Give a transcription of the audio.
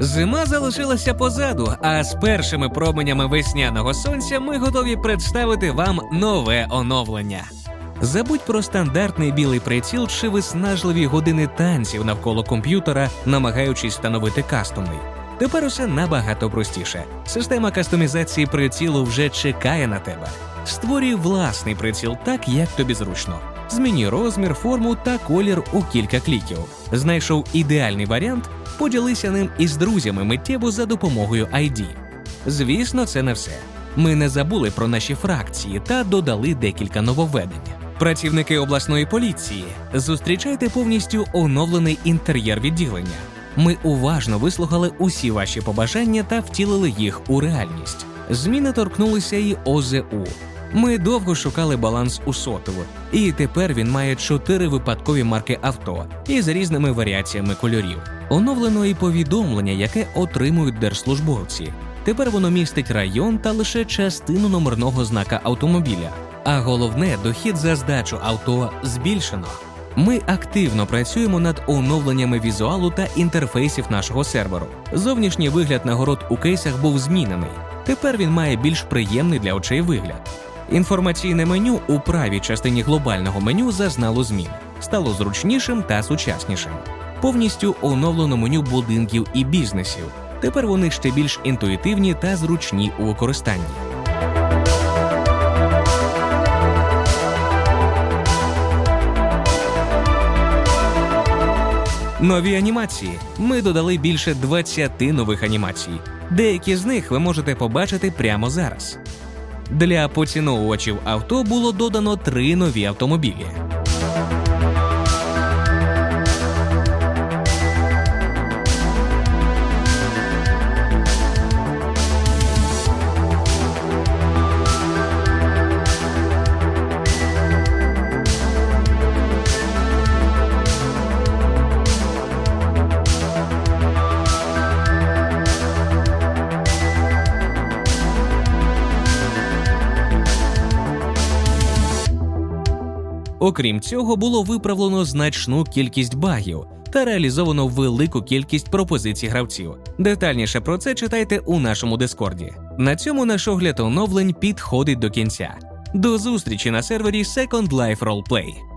Зима залишилася позаду, а з першими променями весняного сонця ми готові представити вам нове оновлення. Забудь про стандартний білий приціл чи виснажливі години танців навколо комп'ютера, намагаючись встановити кастомний. Тепер усе набагато простіше. Система кастомізації прицілу вже чекає на тебе. Створюй власний приціл так, як тобі зручно. Зміні розмір, форму та колір у кілька кліків. Знайшов ідеальний варіант, поділися ним із друзями миттєво за допомогою ID. Звісно, це не все. Ми не забули про наші фракції та додали декілька нововведень. Працівники обласної поліції, зустрічайте повністю оновлений інтер'єр відділення. Ми уважно вислухали усі ваші побажання та втілили їх у реальність. Зміни торкнулися і ОЗУ. Ми довго шукали баланс у сотову, і тепер він має чотири випадкові марки авто із різними варіаціями кольорів. Оновлено і повідомлення, яке отримують держслужбовці. Тепер воно містить район та лише частину номерного знака автомобіля. А головне, дохід за здачу авто збільшено. Ми активно працюємо над оновленнями візуалу та інтерфейсів нашого серверу. Зовнішній вигляд нагород у кейсах був змінений. Тепер він має більш приємний для очей вигляд. Інформаційне меню у правій частині глобального меню зазнало змін, стало зручнішим та сучаснішим. Повністю оновлено меню будинків і бізнесів. Тепер вони ще більш інтуїтивні та зручні у використанні. Нові анімації. Ми додали більше 20 нових анімацій. Деякі з них ви можете побачити прямо зараз. Для поціновувачів авто було додано три нові автомобілі. Окрім цього, було виправлено значну кількість багів та реалізовано велику кількість пропозицій гравців. Детальніше про це читайте у нашому дискорді. На цьому наш огляд оновлень підходить до кінця. До зустрічі на сервері Second Life Roleplay.